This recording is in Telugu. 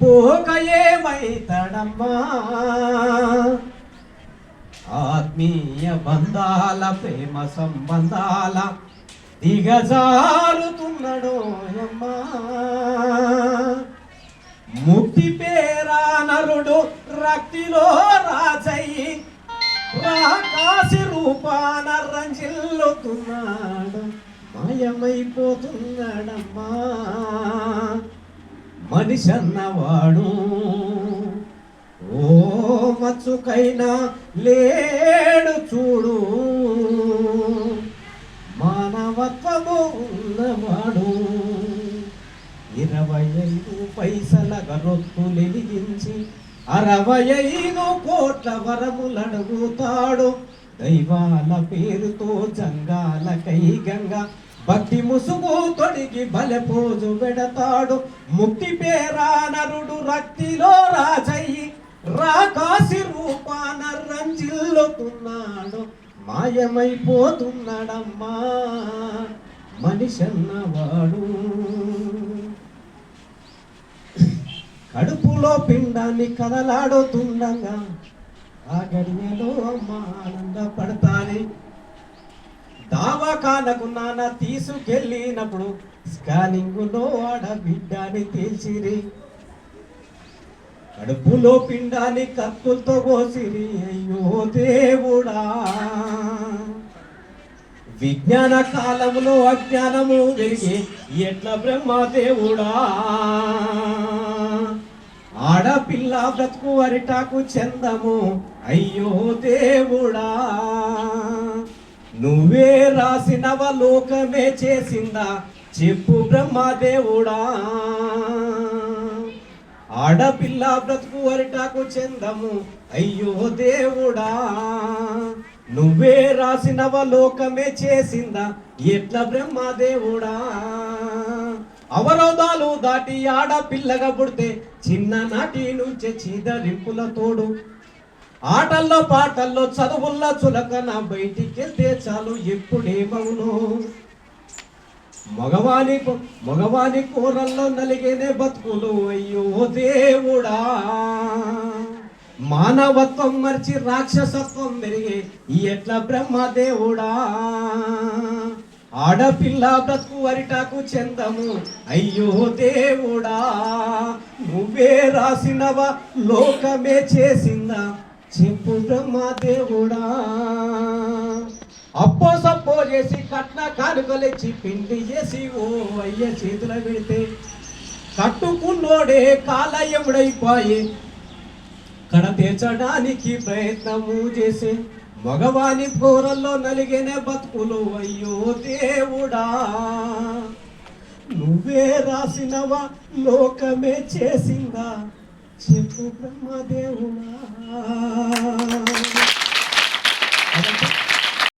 పోక ఏమైతడమ్మా ఆత్మీయ బంధాల ప్రేమ సంబంధాల దిగజారుతున్నడోయమ్మా ముక్తి పేరా నరుడు రక్తిలో రాజయ్యి రాకాసి రూపాన రంజిల్లుతున్నాడు. మాయమైపోతున్నాడమ్మా. మనిషి అన్నవాడు. ఓ మచ్చుకైనా లేడు చూడు. మానవత్వము ఉన్నవాడు. ఇరవై ఐదు పైసల గరొత్తులెలిగించి అరవై ఐదు కోట్ల వరములడుగుతాడు. దైవాల పేరుతో జంగాలకై కైగంగా భక్తి ముసుగు తొడిగి బలపోజు పెడతాడు ముక్తి పేరా నరుడు రక్తిలో రాజయ్యి. రాకాసి రూపాన రంజిల్లుతున్నాడు. మాయమైపోతున్నాడమ్మా. మనిషన్నవాడు. కడుపులో పిండాన్ని కదలాడుతుండగా ఆ గడియలో అమ్మ ఆనందపడతానే దావాఖానకు నాన్న తీసుకెళ్ళినప్పుడు స్కానింగులో ఆడ బిడ్డని తేల్చిరి. కడుపులో పిండాన్ని కత్తులతో కోసిరి. అయ్యో దేవుడా. విజ్ఞాన కాలంలో అజ్ఞానము పెరిగి ఎట్ల బ్రహ్మదేవుడా ఆడపిల్ల బ్రతుకు అరిటాకు చందము. అయ్యో దేవుడా. నువ్వే రాసినవ లోకమే చేసిందా? చెప్పు బ్రహ్మదేవుడా ఆడపిల్ల బ్రతుకు అరిటాకు చెందము అయ్యో దేవుడా. నువ్వే రాసినవ లోకమే చేసిందా? ఎట్ల బ్రహ్మదేవుడా అవరోధాలు దాటి ఆడపిల్లగా పుడితే చిన్ననాటి నుంచే చీదరింపుల తోడు ఆటల్లో పాటల్లో చదువుల్లో చులకన బయటికెళ్తే చాలు ఎప్పుడేమవును మగవాని మగవాని కూరల్లో నలిగేనే బతుకులు అయ్యో దేవుడా. మానవత్వం మర్చి రాక్షసత్వం పెరిగే ఎట్ల బ్రహ్మదేవుడా ఆడపిల్ల బ్రతుకు అరిటాకు చెందము అయ్యో దేవుడా. నువ్వే రాసినవ లోకమే చేసిందా చెప్పు దేవుడా. అప్పో సప్పో చేసి కట్న కానుకలిచ్చి పిండి చేసి ఓ అయ్య చేతుల పెడితే కట్టుకున్నోడే కాలయముడైపోయి. కడ తీర్చడానికి ప్రయత్నము చేసే మగవాని కూరల్లో నలిగిన బతుకులు అయ్యో దేవుడా. నువ్వే రాసినవా లోకమే చేసిందా? చెప్పు బ్రహ్మదేవుడా.